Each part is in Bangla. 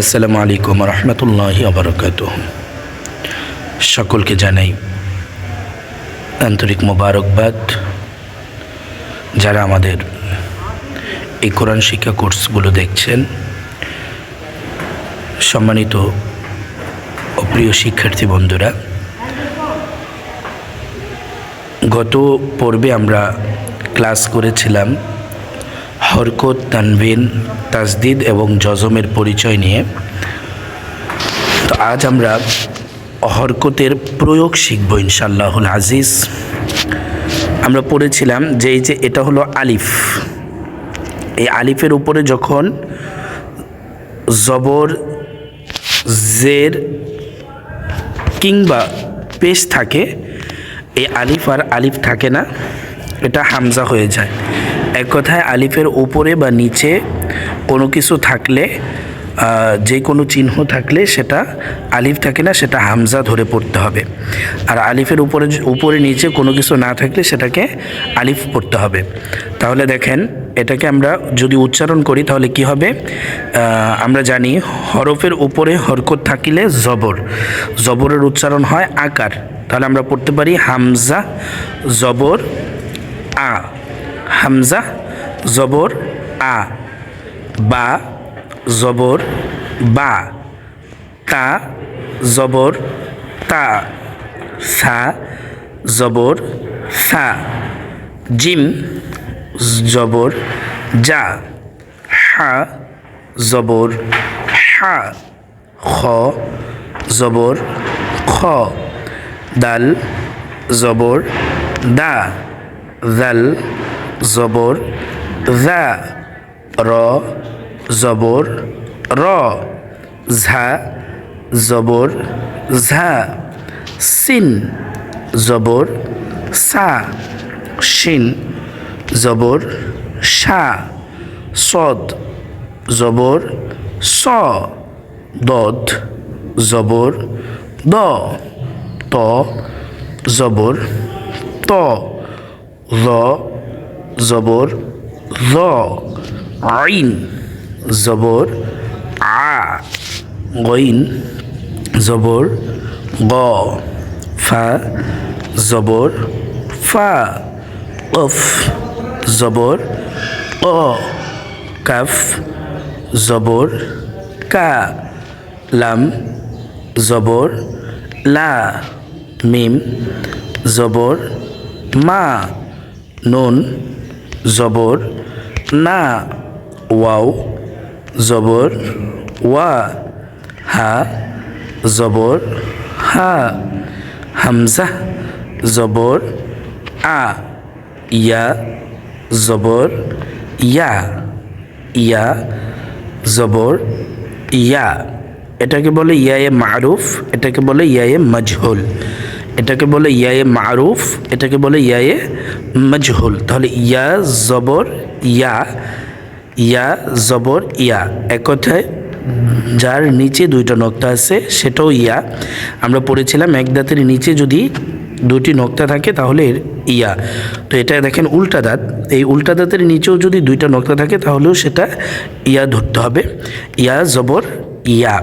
আসসালামু আলাইকুম রহমতুল্লাহি আবরকাত সকলকে জানাই আন্তরিক মোবারকবাদ। যারা আমাদের এই কোরআন শিক্ষা কোর্সগুলো দেখছেন, সম্মানিত ও প্রিয় শিক্ষার্থী বন্ধুরা, গত পর্বে আমরা ক্লাস করেছিলাম হরকত তানভিন তাজদিদ এবং জজমের পরিচয় নিয়ে। তো আজ আমরা হরকতের প্রয়োগ শিখব ইনশাল্লাহুল আজিজ। আমরা পড়েছিলাম যে এই যে এটা হলো আলিফ। এই আলিফের উপরে যখন জবর, জের কিংবা পেশ থাকে, এই আলিফ আর আলিফ থাকে না, এটা হামজা হয়ে যায়। এক কথায় আলিফের উপরে বা নিচে কোনো কিছু থাকলে যে কোনো চিহ্ন থাকলে সেটা আলিফ থাকে না, সেটা হামজা ধরে পড়তে হবে। আর আলিফের উপরে উপরে নিচে কোনো কিছু না থাকলে সেটাকে আলিফ পড়তে হবে। তাহলে দেখেন, এটাকে আমরা যদি উচ্চারণ করি তাহলে কি হবে? আমরা জানি হরফের উপরে হরকত থাকিলে জবর। জবরের উচ্চারণ হয় আকার। তাহলে আমরা পড়তে পারি হামজা, জবর, আ। হামজা, জবর আ। বা, জবর বা। তা, জবর তা। সা, জবর সা। জিম, জবর যা হা, জবর হা। খ, জবর খ। দাল, জবর দা। জাল জবর জা র জবর র ঝা জবর ঝা সিন জবর সা শিন জবর সা সদ জবর স দদ জবর দ, ত জবর ত র জবর র আইন জবর আ, গইন জবর গ, ফা জবর ফা, অফ জবর অ, কাফ জবর কা, লাম জবর লা, মিম জবর মা, নুন জবর না ওয়াও জবর ওয়া হা জবর হা, হামজা জবর আ, ইয়া জবর ইয়া ইয়া জবর ইয়া। এটাকে বলে ইয়ায়ে মারুফ এটাকে বলে ইয়ায়ে মজহুল। এটাকে বলে ইয়ায়ে মারুফ, এটাকে বলে ইয়ায়ে মজহুল। তাহলে ইয়া জবর ইয়া ইয়া জবর ইয়া। এক কথায় যার নিচে দুইটা নক্তা আছে, সেটাও ইয়া। আমরা পড়েছিলাম এক দাঁতের নিচে যদি দুটি নক্তা থাকে, তাহলে ইয়া। তো এটা দেখেন উল্টা দাঁত। এই উল্টা দাঁতের নিচেও যদি দুইটা নক্তা থাকে, তাহলেও সেটা ইয়া ধরতে হবে। ইয়া জবর ইয়া।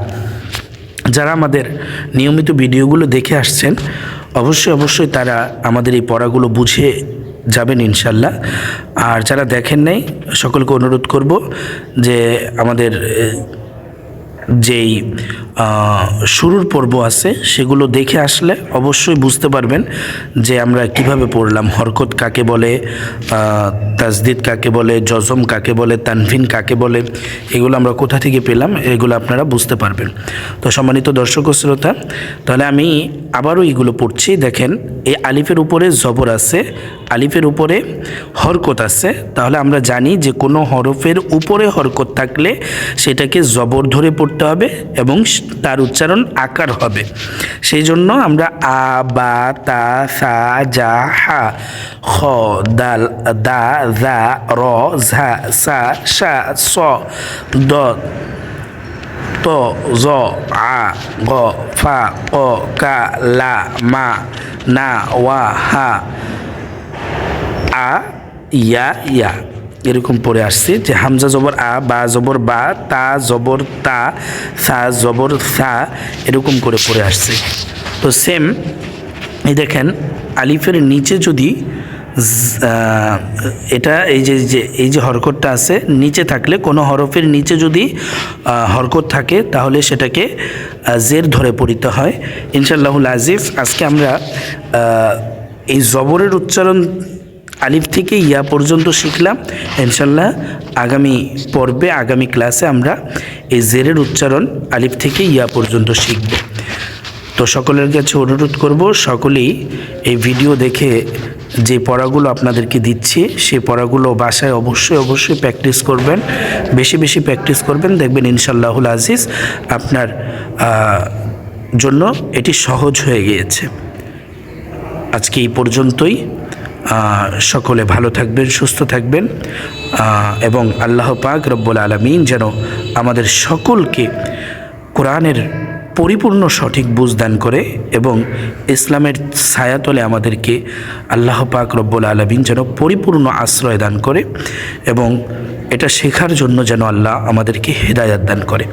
যারা আমাদের নিয়মিত ভিডিওগুলো দেখে আসছেন অবশ্যই অবশ্যই তারা আমাদের এই পড়াগুলো বুঝে যাবেন ইনশাল্লাহ। আর যারা দেখেন নাই, সকলকে অনুরোধ করব যে আমাদের যেই শুরুর পর্ব আছে সেগুলো দেখে আসলে অবশ্যই বুঝতে পারবেন যে আমরা কীভাবে পড়লাম। হরকত কাকে বলে তাজদিদ কাকে বলে, জজম কাকে বলে, তানভিন কাকে বলে, এগুলো আমরা কোথা থেকে পেলাম, এগুলো আপনারা বুঝতে পারবেন। তো সম্মানিত দর্শক শ্রোতা, তাহলে আমি আবারও এগুলো পড়ছি। দেখেন এই আলিফের উপরে জবর আছে, আলিফের উপরে হরকত আছে। তাহলে আমরা জানি যে কোনো হরফের উপরে হরকত থাকলে সেটাকে জবর ধরে পড়তে হবে এবং তার উচ্চারণ আকার হবে। সেই জন্য আমরা আ, বা, তা, সা যা হা, খ, দাল, দা, জা, র, ঝা, সা সা, স, দ, ত, জ, আ, গ, ফা, ক, কা, লা, মা, না, ওয়া, হা, আ, ইয়া ইয়া। এরকম পড়ে আসছি যে হামজা জবর আ, বা জবর বা, তা জবর তা, সা জবর সা, এরকম করে পড়ে আসছে। তো সেম এই দেখেন, আলিফের নিচে যদি এটা এই যে যে, এই যে হরকতটা আছে, নিচে থাকলে, কোনো হরফের নিচে যদি হরকত থাকে, তাহলে সেটাকে জের ধরে পড়িতে হয়। ইনশাল্লাহুল আজিফ আজকে আমরা এই জবরের উচ্চারণ আলিফ থেকে ইয়া পর্যন্ত শিখলাম। ইনশাল্লাহ আগামী পর্বে, আগামী ক্লাসে আমরা এই জেরের উচ্চারণ আলিফ থেকে ইয়া পর্যন্ত শিখব। তো সকলের কাছে অনুরোধ করব, সকলেই এই ভিডিও দেখে যে পড়াগুলো আপনাদেরকে দিচ্ছি সেই পড়াগুলো বাসায় অবশ্যই অবশ্যই প্র্যাকটিস করবেন। বেশি বেশি প্র্যাকটিস করবেন, দেখবেন ইনশাল্লাহুল আজিজ আপনার জন্য এটি সহজ হয়ে গিয়েছে। আজকে এই পর্যন্তই। সকলে ভালো থাকবেন, সুস্থ থাকবেন এবং আল্লাহ পাক রব্বুল আলমিন যেন আমাদের সকলকে কোরআনের পরিপূর্ণ সঠিক বুঝ দান করে এবং ইসলামের ছায়াতলে আমাদেরকে আল্লাহ পাক রব্বুল আলমিন যেন পরিপূর্ণ আশ্রয় দান করে এবং এটা শেখার জন্য যেন আল্লাহ আমাদেরকে হেদায়াত দান করে।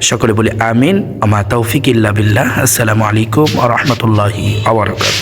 সকলে বলি আমিন। আমা তৌফিক ইল্লা বিল্লাহ। আসসালামু আলাইকুম আ রহমতুল্লাহি আবরকাত